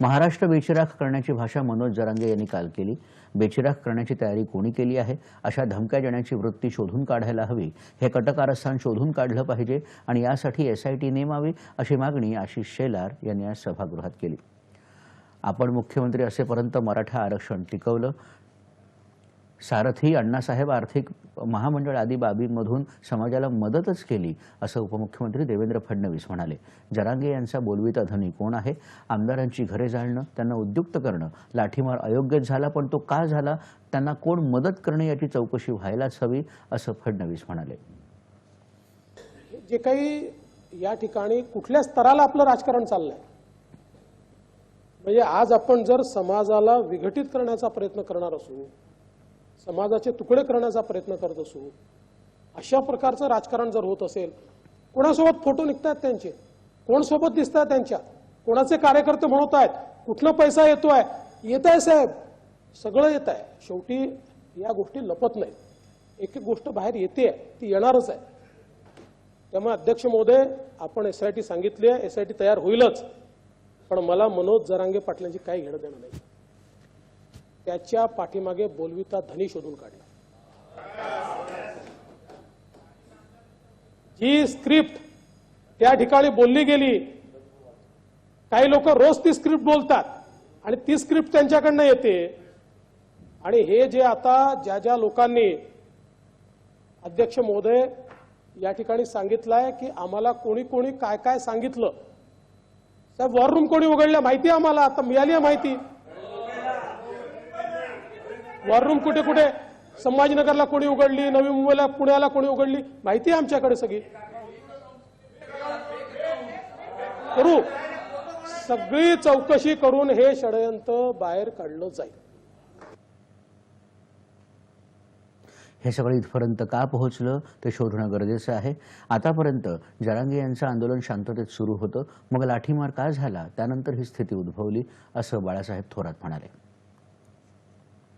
महाराष्ट्र बेचिराख करण्याची भाषा मनोज जरांगे यांनी काल केली. बेचिराख करण्याची तयारी कोणी केली आहे? अशा धमक्या देण्याची वृत्ती शोधून काढायला हवी. हे कटकारस्थान शोधून काढलं पाहिजे आणि यासाठी एसआयटी नेमावी अशी मागणी आशिष शेलार यांनी आज सभागृहात केली. आपण मुख्यमंत्री असेपर्यंत मराठा आरक्षण टिकवलं. सारथी अण्णासाहेब आर्थिक महामंडळ आदी बाबींमधून समाजाला मदतच केली असं उपमुख्यमंत्री देवेंद्र फडणवीस म्हणाले. जरांगे यांचा बोलविता धनी कोण आहे? आमदारांची घरे जाळणं त्यांना उद्युक्त करणं लाठीमार अयोग्यच झाला पण तो का झाला? त्यांना कोण मदत करणे याची चौकशी व्हायलाच हवी असं फडणवीस म्हणाले. जे काही या ठिकाणी कुठल्या स्तराला आपलं राजकारण चाललंय? म्हणजे आज आपण जर समाजाला विघटित करण्याचा प्रयत्न करणार असू समाजाचे तुकडे करण्याचा प्रयत्न करत असू अशा प्रकारचं राजकारण जर होत असेल कोणासोबत फोटो निघतात त्यांचे? कोण सोबत दिसत आहेत त्यांच्या? कोणाचे कार्यकर्ते म्हणत आहेत कुठला पैसा येतोय? येत आहे साहेब. सगळं येत आहे शेवटी या गोष्टी लपत नाही एक एक गोष्ट बाहेर येते ती येणारच आहे. त्यामुळे अध्यक्ष महोदय आपण एसआयटी सांगितली आहे एसआयटी तयार होईलच. पण मला मनोज जरांगे पाटलांची काही घेणं देणं नाही. त्याच्या पाठीमागे बोलविता धनी शोधून काढला. जी स्क्रिप्ट त्या ठिकाणी बोलली गेली काही लोक रोज ती स्क्रिप्ट बोलतात आणि ती स्क्रिप्ट त्यांच्याकडनं येते. आणि हे जे आता ज्या ज्या लोकांनी अध्यक्ष महोदय या ठिकाणी सांगितलंय की आम्हाला कोणी कोणी काय काय सांगितलं साहेब वॉर रूम कोणी उघडल्या माहिती आम्हाला? आता मिळाली आहे माहिती. वॉर रूम कुठे कुठे? संभाजीनगरला कोणी उघडली? नवी मुंबईला पुण्याला कोणी उघडली? माहिती आहे आमच्याकडे सगळी. करू. सगळी चौकशी करून हे षडयंत्र बाहेर काढलं जाईल. हे सगळं इथपर्यंत का पोहोचलं ते शोधणं गरजेचं आहे. आतापर्यंत जरांगे यांचं आंदोलन शांततेत सुरू होतं. मग लाठीमार का झाला? त्यानंतर ही स्थिती उद्भवली असं बाळासाहेब थोरात म्हणाले.